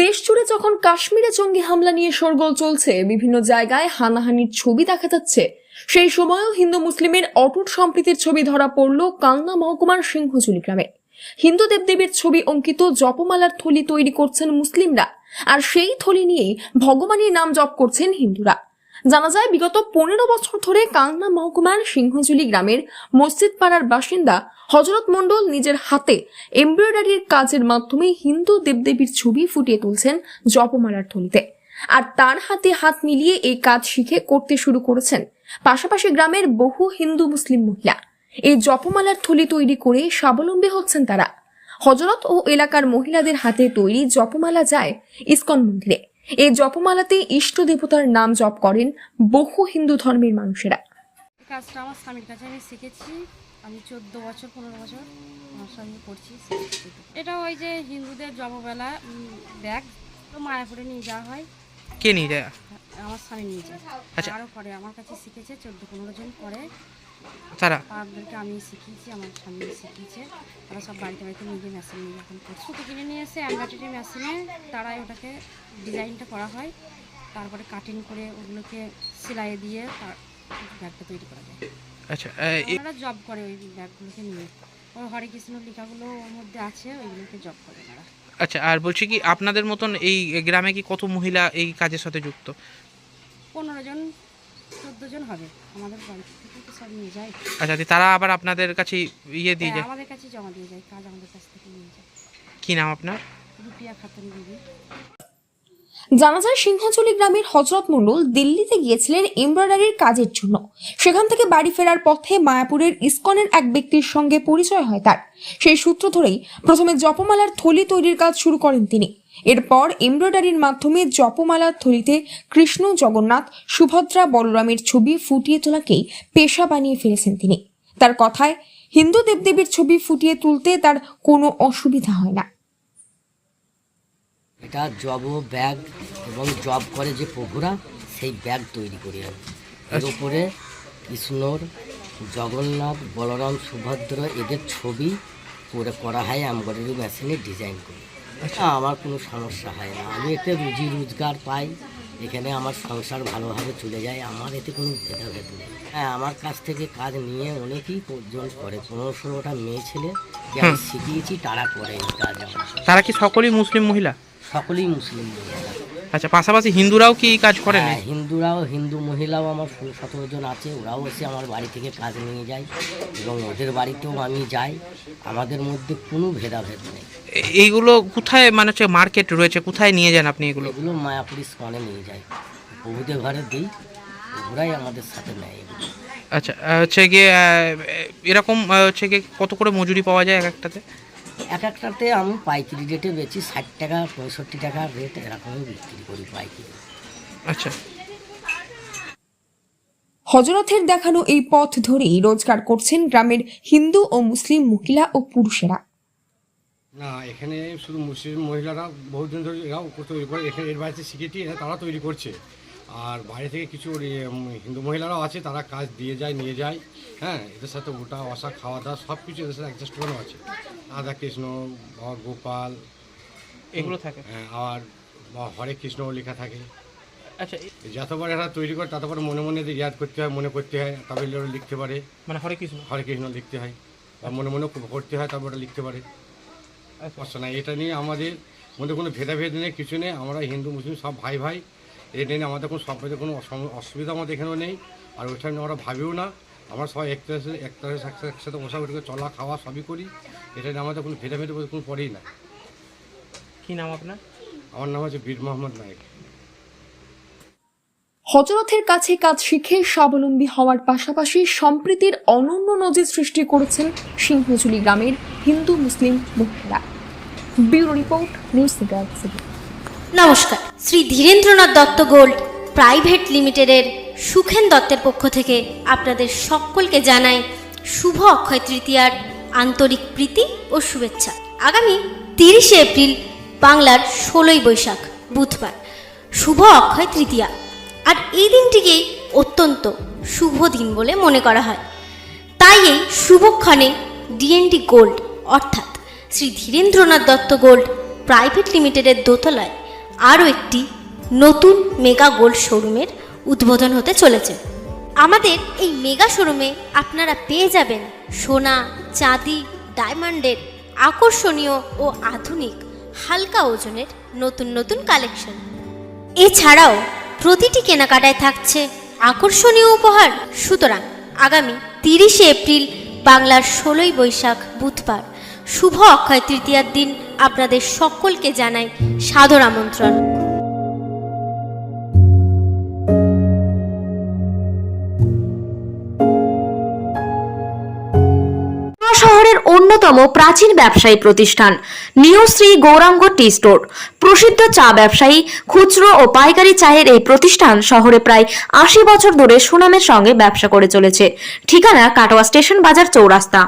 দেশ জুড়ে যখন কাশ্মীরে জঙ্গি হামলা নিয়ে শোরগোল চলছে, বিভিন্ন জায়গায় হানাহানির ছবি দেখা যাচ্ছে। সেই সময়ও হিন্দু মুসলিমের অটুট সম্প্রীতির ছবি ধরা পড়ল কালনা মহকুমার সিংহচুলি গ্রামে। হিন্দু দেবদেবীর ছবি অঙ্কিত জপমালার থলি তৈরি করছেন মুসলিমরা, আর সেই থলি নিয়েই ভগবানের নাম জপ করছেন হিন্দুরা। জানা যায়, বিগত পনেরো বছর ধরে কালনা মহকুমার সিংহজুলি গ্রামের মসজিদ পাড়ার বাসিন্দা হজরত মণ্ডল নিজের হাতে এমব্রয়ডারির কাজের মাধ্যমে হিন্দু দেবদেবীর ছবি ফুটিয়ে তুলছেন জপমালার থলিতে। আর তার হাতে হাত মিলিয়ে এই কাজ শিখে করতে শুরু করেছেন পাশাপাশি গ্রামের বহু হিন্দু মুসলিম মহিলা। এই জপমালার থলি তৈরি করে স্বাবলম্বী হচ্ছেন তারা। হজরত ও এলাকার মহিলাদের হাতে তৈরি জপমালা যায় ইসকন মন্দিরে। এই জপমালাতে ইষ্ট দেবতার নাম জপ করেন বহু হিন্দু ধর্মের মানুষেরা। কাজটা আমার স্বামীর কাছে আমি শিখেছি। আমি চোদ্দ বছর পনেরো বছর আমার স্বামী করছি এটা ওই যে হিন্দুদের জববেলা ব্যাগ তো মায়াপুরে নিয়ে যাওয়া হয়। কে নিয়ে যায়? আমার স্বামী নিয়ে যায়। আচ্ছা। আরও পরে আমার কাছে শিখেছে চোদ্দ পনেরো জন করে তারা? আমি শিখিয়েছি আমার স্বামী শিখিয়েছে। তারা সব বাড়িতে বাড়িতে নিজে মেশিন নিয়ে এখন করছে সুতো কিনে নিয়ে এসে মেশিনে তারাই ওটাকে ডিজাইনটা করা হয়। তারপরে কাটিং করে ওগুলোকে সেলাই দিয়ে তার ব্যাগটা তৈরি করা যায়। আচ্ছা ওনারা জব করে ওই ব্যাগগুলোকে নিয়ে। ওই হরে কৃষ্ণ লেখাগুলো ওর মধ্যে আছে ওইগুলোকে জব করে ওনারা আচ্ছা আর বলছি কি আপনাদের মতন এই গ্রামে কি কত মহিলা এই কাজের সাথে যুক্ত? পনেরো জন জন হবে। আমাদের বাড়ি থেকে তো সব নিয়ে যায়। আচ্ছা দিয়ে তারা আবার আপনাদের কাছে ইয়ে দিয়ে হ্যাঁ, যায়? আমাদের কাছে জমা দিয়ে যায় কাজ আমাদের কাছ থেকে নিয়ে যায়। কি নাম আপনার? রুপিয়া খাতুন দিদি। জানা যায় সিংহাচলি গ্রামের হজরত মণ্ডল দিল্লিতে গিয়েছিলেন এমব্রয়ডারির কাজের জন্য। সেখান থেকে বাড়ি ফেরার পথে মায়াপুরের ইস্কনের এক ব্যক্তির সঙ্গে পরিচয় হয় তার। সেই সূত্র ধরেই প্রথমে জপমালার থলি তৈরির কাজ শুরু করেন তিনি। এরপর এমব্রয়ডারির মাধ্যমে জপমালার থলিতে কৃষ্ণ জগন্নাথ সুভদ্রা বলরামের ছবি ফুটিয়ে তোলাকেই পেশা বানিয়ে ফেলেছেন তিনি। তার কথায় হিন্দু দেবদেবীর ছবি ফুটিয়ে তুলতে তার কোনো অসুবিধা হয় না। এটা জব ব্যাগ এবং জব করে যে প্রভুরা সেই ব্যাগ তৈরি করি আমি। এর উপরে কৃষ্ণর জগন্নাথ বলরাম সুভদ্র এদের ছবি করে করা হয় এমব্রয়ডারি মেশিনে ডিজাইন করি। আচ্ছা আমার কোনো সমস্যা হয় না। আমি এতে রুজি রোজগার পাই। এখানে আমার সংসার ভালোভাবে চলে যায়। আমার এতে কোনো ভেদাভেদ নেই। হ্যাঁ আমার কাছ থেকে কাজ নিয়ে অনেকেই জন করে। পনেরো ষোলোটা মেয়ে ছেলে। আমি শিখিয়েছি তারা করে কাজ তারা কি সকলেই মুসলিম মহিলা? সকলেই মুসলিম মহিলা আচ্ছা পাশাপাশি হিন্দুরাও কি কাজ করেন হ্যাঁ হিন্দুরাও হিন্দু মহিলাও আমার ষোলো সতেরো জন আছে ওরাও এসে আমার বাড়ি থেকে কাজ নিয়ে যায় এবং ওদের বাড়িতেও আমি যাই। আমাদের মধ্যে কোনো ভেদাভেদ নেই। এইগুলো কোথায় মানে হচ্ছে মার্কেট রয়েছে কোথায় নিয়ে যান আপনি এগুলো? এগুলো মায়াপুরি স্কনে নিয়ে যাই প্রভুদের ঘরে দিই ওরাই আমাদের সাথে নেয় এগুলো। আচ্ছা হচ্ছে গিয়ে এরকম হচ্ছে গিয়ে কত করে মজুরি পাওয়া যায় এক একটাতে? এক একটাতে আমি পাইকারি রেটে বেচি ষাট টাকা পঁয়ষট্টি টাকা রেট এরকমই বিক্রি করি পাইকারি। আচ্ছা। হজরতের দেখানো এই পথ ধরেই রোজগার করছেন গ্রামের হিন্দু ও মুসলিম মহিলা ও পুরুষেরা। না এখানে শুধু মুসলিম মহিলারা বহুদিন ধরে এরাও তৈরি করে এখানে এর বাড়িতে শিখেছি এরা তারা তৈরি করছে। আর বাইরে থেকে কিছু হিন্দু মহিলারাও আছে তারা কাজ দিয়ে যায় নিয়ে যায় হ্যাঁ এদের সাথে ওটা অসা খাওয়া দাওয়া সব কিছু এদের সাথে অ্যাডজাস্ট করানো আছে। রাধা কৃষ্ণ বা গোপাল এগুলো থাকে? হ্যাঁ, আর বা হরে কৃষ্ণ লেখা থাকে। আচ্ছা যতবার এরা তৈরি করে ততবার মনে মনে ইয়াদ করতে হয় মনে করতে হয় তবে লিখতে পারে। মানে হরে কৃষ্ণ? হরে কৃষ্ণ লিখতে হয় বা মনে মনে করতে হয় তবে ওটা লিখতে পারে। আচ্ছা। নাই এটা নিয়ে আমাদের মধ্যে কোনো ভেদাভেদ নেই কিছু নেই। আমরা হিন্দু মুসলিম সব ভাই ভাই এটা নিয়ে আমাদের কোনো সম্প্রদায় কোনো অসুবিধা আমাদের এখানেও নেই। আর ওইটা নিয়ে আমরা ভাবিও না। আমরা সবাই একটা একটা একসাথে বসা উঠে চলা খাওয়া সবই করি। এটা নিয়ে আমাদের কোনো ভেদাভেদ কোনো পড়েই না। কি নাম আপনার? আমার নাম হচ্ছে বীর মোহাম্মদ নায়ক। হজরতের কাছে কাজ শিখে স্বাবলম্বী হওয়ার পাশাপাশি সম্প্রীতির অনন্য নজির সৃষ্টি করেছেন সিংহচুলি গ্রামের হিন্দু মুসলিম মহিলারা। Bureau report news. নমস্কার। শ্রী ধীরেন্দ্রনাথ দত্ত গোল্ড প্রাইভেট লিমিটেডের সুখেন দত্তের পক্ষ থেকে আপনাদের সকলকে জানাই শুভ অক্ষয় তৃতীয়ার আন্তরিক প্রীতি ও শুভেচ্ছা। আগামী তিরিশে এপ্রিল বাংলার ষোলোই বৈশাখ, বুধবার। শুভ অক্ষয় তৃতীয়া। আর এই দিনটিকেই অত্যন্ত শুভ দিন বলে মনে করা হয়। তাই এই শুভক্ষণে ডিএনডি গোল্ড অর্থাৎ শ্রী ধীরেন্দ্রনাথ দত্ত গোল্ড প্রাইভেট লিমিটেডের দোতলায় আরও একটি নতুন মেগা গোল্ড শোরুমের উদ্বোধন হতে চলেছে। আমাদের এই মেগা শোরুমে আপনারা পেয়ে যাবেন সোনা, চাঁদি, ডায়মন্ডের আকর্ষণীয় ও আধুনিক হালকা ওজনের নতুন নতুন কালেকশন। এছাড়াও প্রতিটি কেনাকাটায় থাকছে আকর্ষণীয় উপহার। সুতরাং আগামী তিরিশে এপ্রিল বাংলার ষোলোই বৈশাখ বুধবার শুভ অক্ষয় তৃতীয়ার দিন আপনাদের সকলকে জানাই সাদর আমন্ত্রণ। শহরের অন্যতম প্রাচীন ব্যবসায়ী প্রতিষ্ঠান new Shri Gouranga tea store. প্রসিদ্ধ চা ব্যবসায়ী খুচরো ও পাইকারি চায়ের এই প্রতিষ্ঠান শহরে প্রায় আশি বছর ধরে সুনামের সঙ্গে ব্যবসা করে চলেছে। ঠিকানা কাটোয়া স্টেশন বাজার চৌরাস্তা।